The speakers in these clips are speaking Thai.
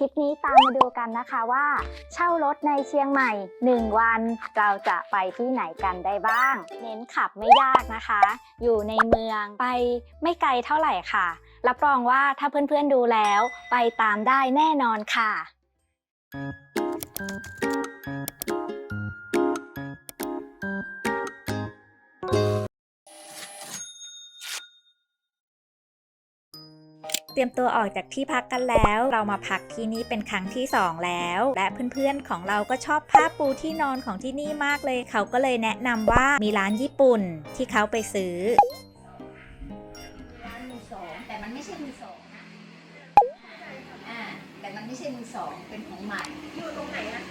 ลิปนี้ตามมาดูกันนะคะว่า เช่ารถในเชียงใหม่ 1 วัน เราจะไปที่ไหนกันได้บ้าง เน้นขับไม่ยากนะคะ อยู่ในเมืองไปไม่ไกลเท่าไหร่ค่ะ รับรองว่าถ้าเพื่อนๆดูแล้ว ไปตามได้แน่นอนค่ะ เตรียมตัวออกจากที่พักกันแล้ว เรามาพักที่นี่เป็นครั้งที่ 2 แล้ว และเพื่อนๆของเราก็ชอบผ้าปูที่นอนของที่นี่มากเลย เขาก็เลยแนะนำว่ามีร้านญี่ปุ่นที่เขาไปซื้อร้านมือสองแต่มันไม่ใช่มือสองนะอ่าแต่มันไม่ใช่มือสองเป็นของใหม่อยู่ตรงไหนอะ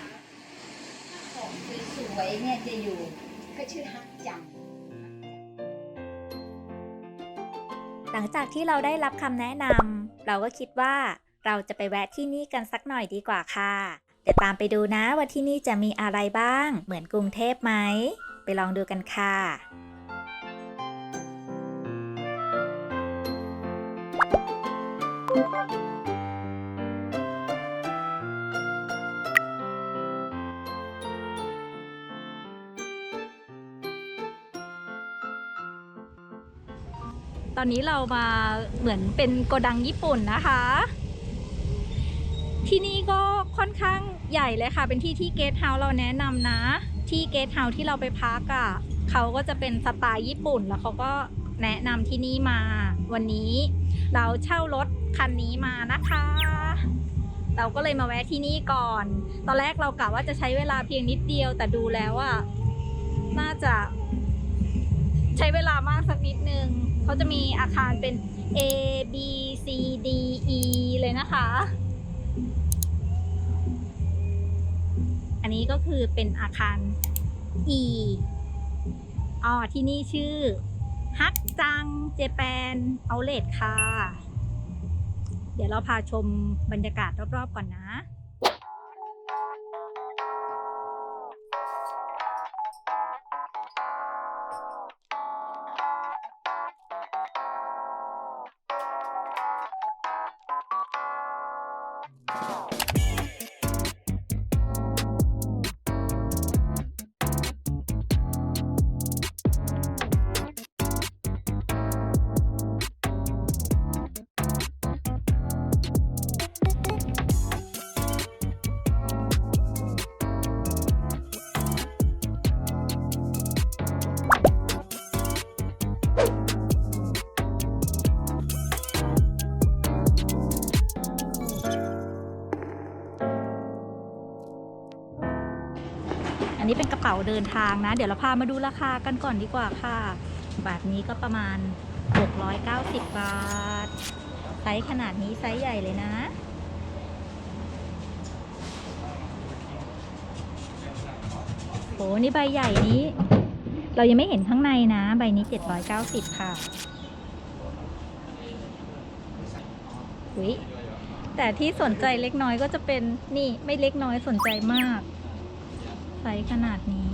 ของสวยๆเนี่ยจะอยู่ก็ชื่อฮักจัง หลังจากที่เราได้รับคำแนะนำเราก็คิดว่า เราจะไปแวะที่นี่กันสักหน่อยดีกว่าค่ะ เดี๋ยวตามไปดูนะว่าที่นี่จะมีอะไรบ้าง เหมือนกรุงเทพไหม ไปลองดูกันค่ะ ตอนนี้เรามาเหมือนเป็นโกดังญี่ปุ่นนะคะ ที่นี่ก็ค่อนข้างใหญ่เลยค่ะ เป็นที่ที่เกสเฮาส์เราแนะนำนะ ที่เกสเฮาส์ที่เราไปพักอะ่ะเขาก็จะเป็นสไตล์ญี่ปุ่นแล้วเขาก็แนะนำที่นี่มา วันนี้เราเช่ารถคันนี้มานะคะ เราก็เลยมาแวะที่นี่ก่อน ตอนแรกเรากะว่าจะใช้เวลาเพียงนิดเดียวแต่ดูแล้วอะน่าจะ ใช้เวลามากสักนิดนึงเขาจะมีอาคารเป็น A B C D E เลยนะคะ อันนี้ก็คือเป็นอาคาร E อ๋อที่นี่ชื่อฮักจังเจแปนเอาเลทค่ะ เดี๋ยวเราพาชมบรรยากาศรอบๆก่อนนะ เป๋าเดินทางนะ เดี๋ยวเราพามาดูราคากันก่อนดีกว่าค่ะ แบบนี้ก็ประมาณ 690 บาท ไซส์ขนาดนี้ไซส์ใหญ่เลยนะโหนี่ใบใหญ่นี้ เรายังไม่เห็นข้างในนะ ใบนี้ 790 ค่ะอุยแต่ที่สนใจเล็กน้อยก็จะเป็นนี่ไม่เล็กน้อยสนใจมาก ไซส์ขนาดนี้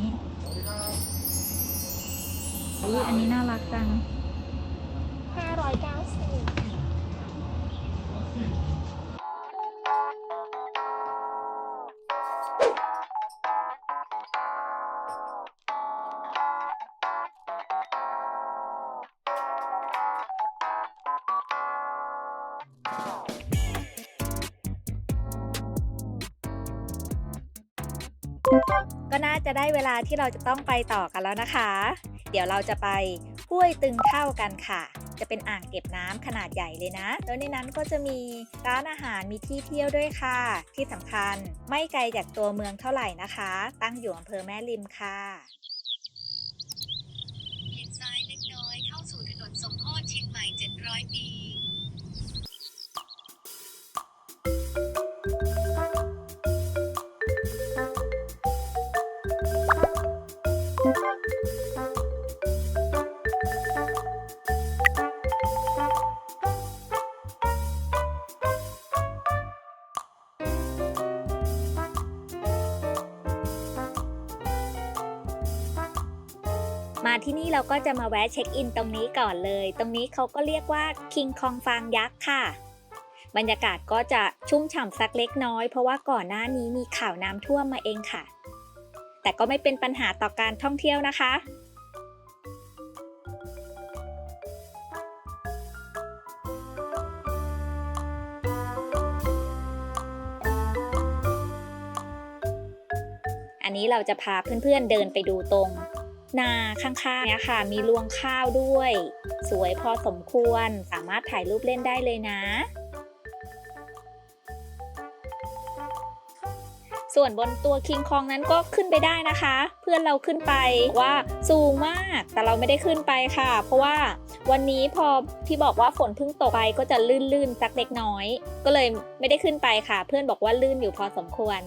อุ้ยอันนี้น่ารักจัง 590 ก็น่าจะได้เวลาที่เราจะต้องไปต่อกันแล้วนะคะ เดี๋ยวเราจะไปห้วยตึงเท่ากันค่ะ จะเป็นอ่างเก็บน้ำขนาดใหญ่เลยนะ แล้วในนั้นก็จะมีร้านอาหารมีที่เที่ยวด้วยค่ะ ที่สำคัญไม่ไกลจากตัวเมืองเท่าไหร่นะคะ ตั้งอยู่อำเภอแม่ริมค่ะเลี้ยวซ้ายเล็กน้อยเข้าสู่ถนนสมโพธิเชียงใหม่ 700 ปี ที่นี่เราก็จะมาแวะเช็คอินตรงนี้ก่อนเลย ตรงนี้เขาก็เรียกว่าคิงคองฟางยักษ์ค่ะ บรรยากาศก็จะชุ่มฉ่ำสักเล็กน้อย เพราะว่าก่อนหน้านี้มีข่าวน้ำท่วมมาเองค่ะ แต่ก็ไม่เป็นปัญหาต่อการท่องเที่ยวนะคะอันนี้เราจะพาเพื่อนๆเดินไปดูตรง นาข้างๆเนี่ยค่ะ มีรวงข้าวด้วย สวยพอสมควรสามารถถ่ายรูปเล่นได้เลยนะ ส่วนบนตัวคิงคองนั้นก็ขึ้นไปได้นะคะ เพื่อนเราขึ้นไปว่าสูงมากแต่เราไม่ได้ขึ้นไปค่ะ เพราะว่าวันนี้พอที่บอกว่าฝนเพิ่งตกไปก็จะลื่นๆสักเล็กน้อย ก็เลยไม่ได้ขึ้นไปค่ะ เพื่อนบอกว่าลื่นอยู่พอสมควร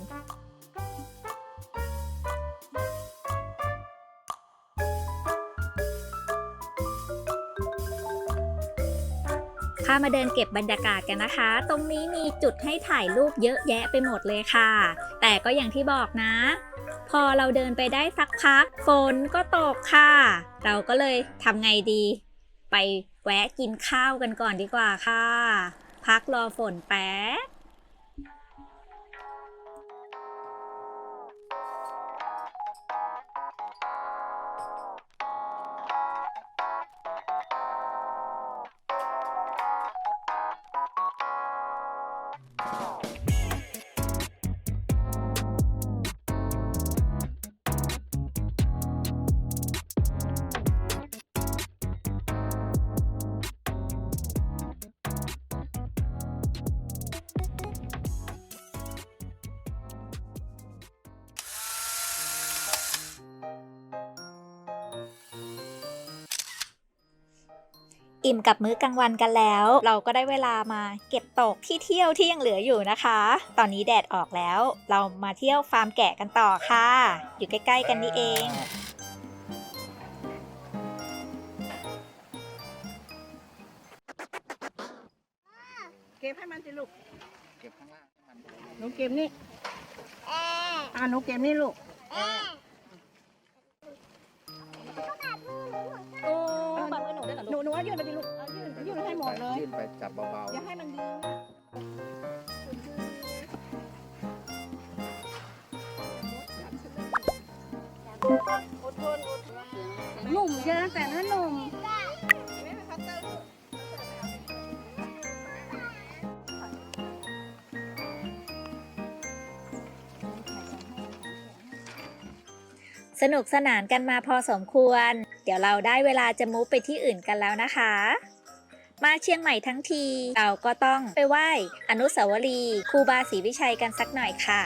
ามาเดินเก็บบรรยากาศกันนะคะ ตรงนี้มีจุดให้ถ่ายรูปเยอะแยะไปหมดเลยค่ะ แต่ก็อย่างที่บอกนะ พอเราเดินไปได้สักพักฝนก็ตกค่ะ เราก็เลยทำไงดี ไปแวะกินข้าวกันก่อนดีกว่าค่ะ พักรอฝนแป๊บ อิ่มกับมื้อกลางวันกันแล้ว เราก็ได้เวลามาเก็บตกที่เที่ยวที่ยังเหลืออยู่นะคะ ตอนนี้แดดออกแล้ว เรามาเที่ยวฟาร์มแกะกันต่อค่ะ อยู่ใกล้ ๆ กันนี่เองเก็บให้มันสิลูก เก็บข้างล่างให้มันหนูเก็บนี่อ่าหนูเก็บนี่ลูก เลยยื่นไปจับเบาอย่าให้มันดึงหนุ่มเยอะแต่นั่นหนุ่มสนุกสนานกันมาพอสมควร เดี๋ยวเราได้เวลาจะมูฟไปที่อื่นกันแล้วนะคะ มาเชียงใหม่ทั้งที เราก็ต้องไปไหว้อนุสาวรีย์ครูบาศรีวิชัยกันสักหน่อยค่ะ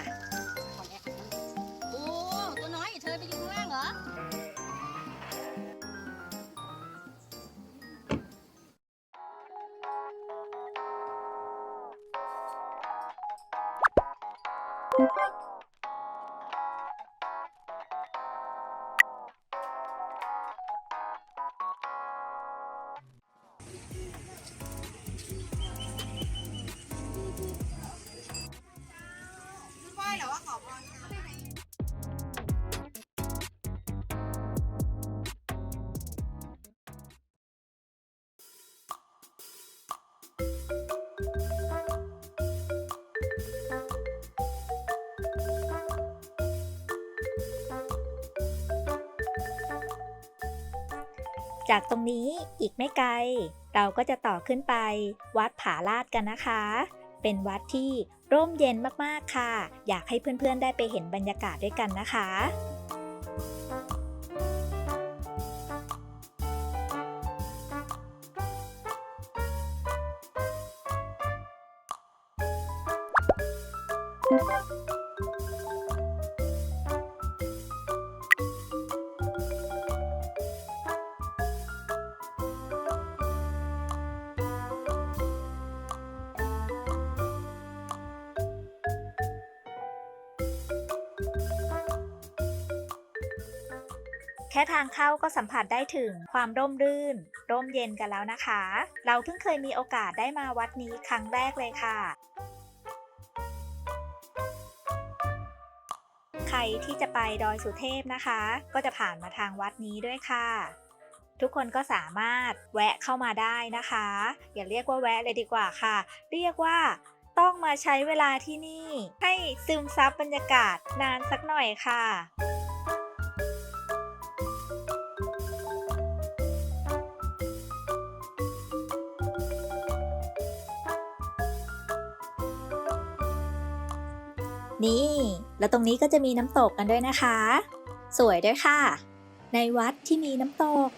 จากตรงนี้อีกไม่ไกล เราก็จะต่อขึ้นไป วัดผาลาดกันนะคะ เป็นวัดที่ร่มเย็นมากๆค่ะ อยากให้เพื่อนๆได้ไปเห็นบรรยากาศด้วยกันนะคะ แค่ทางเข้าก็สัมผัสได้ถึงความร่มรื่น ร่มเย็นกันแล้วนะคะ เราเพิ่งเคยมีโอกาสได้มาวัดนี้ครั้งแรกเลยค่ะ ใครที่จะไปดอยสุเทพนะคะ ก็จะผ่านมาทางวัดนี้ด้วยค่ะทุกคนก็สามารถแวะเข้ามาได้นะคะ อย่าเรียกว่าแวะเลยดีกว่าค่ะ เรียกว่าต้องมาใช้เวลาที่นี่ ให้ซึมซับบรรยากาศนานสักหน่อยค่ะ นี่ แล้วตรงนี้ก็จะมีน้ำตกกันด้วยนะคะ สวยด้วยค่ะ ในวัดที่มีน้ำตก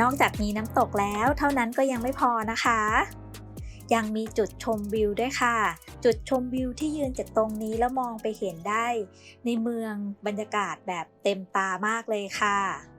นอกจากมีน้ำตกแล้วเท่านั้นก็ยังไม่พอนะคะ ยังมีจุดชมวิวด้วยค่ะ จุดชมวิวที่ยืนจากตรงนี้แล้วมองไปเห็นได้ ในเมืองบรรยากาศแบบเต็มตามากเลยค่ะ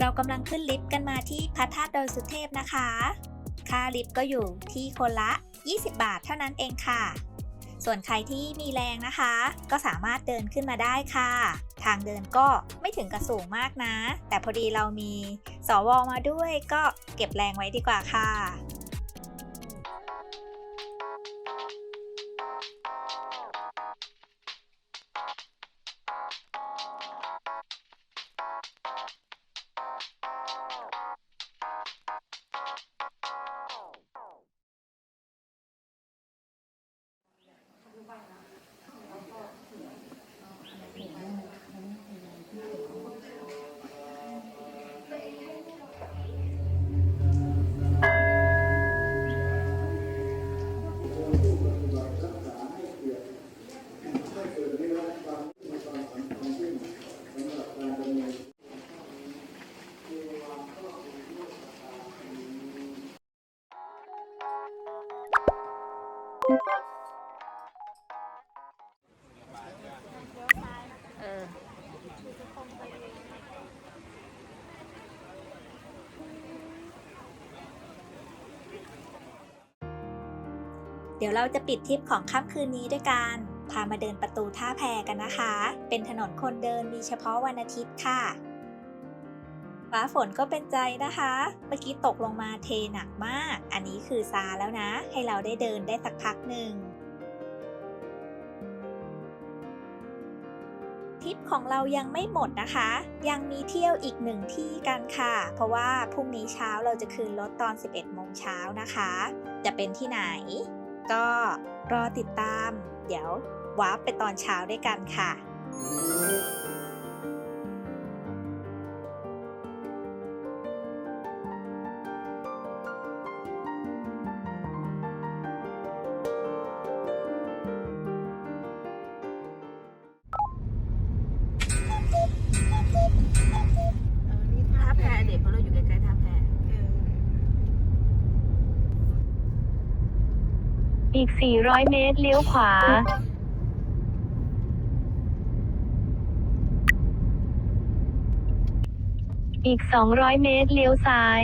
เรากำลังขึ้นลิฟต์กันมาที่พระธาตุดอยสุเทพนะคะ ค่าลิฟต์ก็อยู่ที่คนละ 20 บาทเท่านั้นเองค่ะ ส่วนใครที่มีแรงนะคะ ก็สามารถเดินขึ้นมาได้ค่ะ ทางเดินก็ไม่ถึงกับสูงมากนะ แต่พอดีเรามีสวมาด้วยก็เก็บแรงไว้ดีกว่าค่ะ เดี๋ยวเราจะปิดทริปของค่ำคืนนี้ด้วยการพามาเดินประตูท่าแพกันนะคะ เป็นถนนคนเดินมีเฉพาะวันอาทิตย์ค่ะ ฟ้าฝนก็เป็นใจนะคะ เมื่อกี้ตกลงมาเทหนักมาก อันนี้คือซาแล้วนะ ให้เราได้เดินได้สักพักหนึ่งทริปของเรายังไม่หมดนะคะ ยังมีเที่ยวอีกหนึ่งที่กันค่ะ เพราะว่าพรุ่งนี้เช้าเราจะคืนรถตอน 11โมงเช้านะคะ จะเป็นที่ไหน ก็รอติดตาม เดี๋ยวว้าไปตอนเช้าด้วยกันค่ะ 400 เมตร เลี้ยวขวา อีก 200 เมตร เลี้ยวซ้าย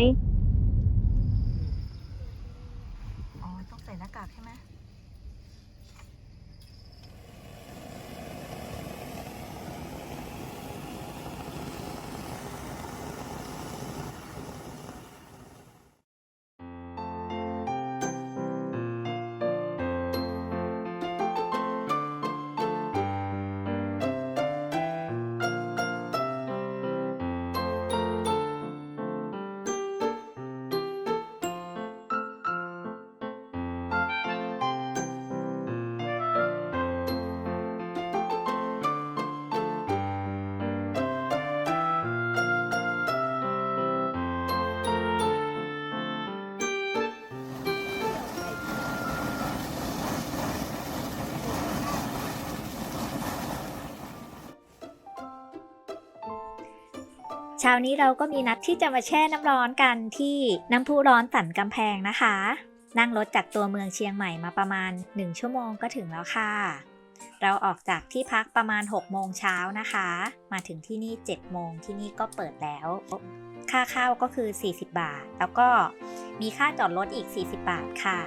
ช้านี้เราก็มีนัดที่จะมาแช่น้ำร้อนกันที่น้ำพุร้อนสันกำแพงนะคะ นั่งรถจากตัวเมืองเชียงใหม่มาประมาณ 1 ชั่วโมงก็ถึงแล้วค่ะ เราออกจากที่พักประมาณ 6 โมงเช้านะคะ มาถึงที่นี่ 7 โมงที่นี่ก็เปิดแล้ว ค่าเข้าก็คือ 40 บาท แล้วก็มีค่าจอดรถอีก 40 บาทค่ะ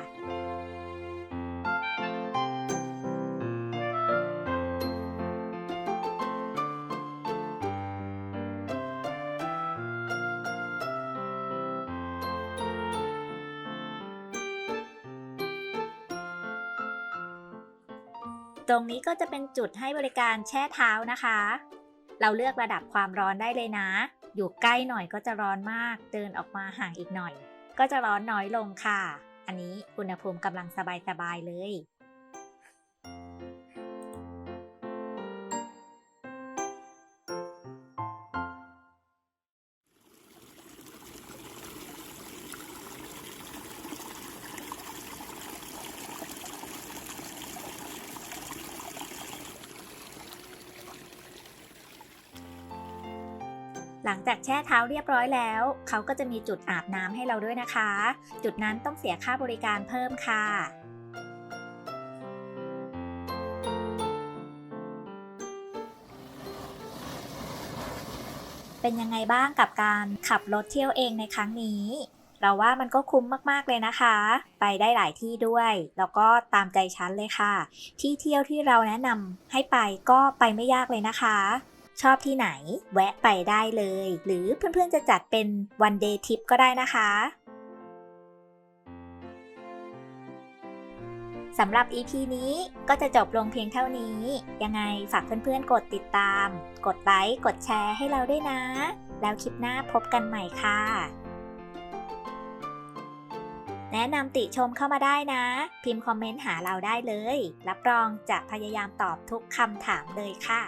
ตรงนี้ก็จะเป็นจุดให้บริการแช่เท้านะคะ เราเลือกระดับความร้อนได้เลยนะ อยู่ใกล้หน่อยก็จะร้อนมาก เดินออกมาห่างอีกหน่อย ก็จะร้อนน้อยลงค่ะ อันนี้อุณหภูมิกำลังสบายๆเลย หลังจากแช่เท้าเรียบร้อยแล้ว เขาก็จะมีจุดอาบน้ำให้เราด้วยนะคะ จุดนั้นต้องเสียค่าบริการเพิ่มค่ะเป็นยังไงบ้างกับการขับรถเที่ยวเองในครั้งนี้ เราว่ามันก็คุ้มมากๆเลยนะคะ ไปได้หลายที่ด้วย แล้วก็ตามใจฉันเลยค่ะ ที่เที่ยวที่เราแนะนำให้ไปก็ไปไม่ยากเลยนะคะ ชอบที่ไหน แวะไปได้เลย หรือเพื่อนๆจะจัดเป็นวันเดย์ทริปก็ได้นะคะสำหรับ EP นี้ก็จะจบลงเพียงเท่านี้ ยังไงฝากเพื่อนๆ กดติดตาม กดไลค์ กดแชร์ให้เราด้วยนะ แล้วคลิปหน้าพบกันใหม่ค่ะ แนะนำติชมเข้ามาได้นะ พิมพ์คอมเมนต์หาเราได้เลย รับรองจะพยายามตอบทุกคำถามเลยค่ะ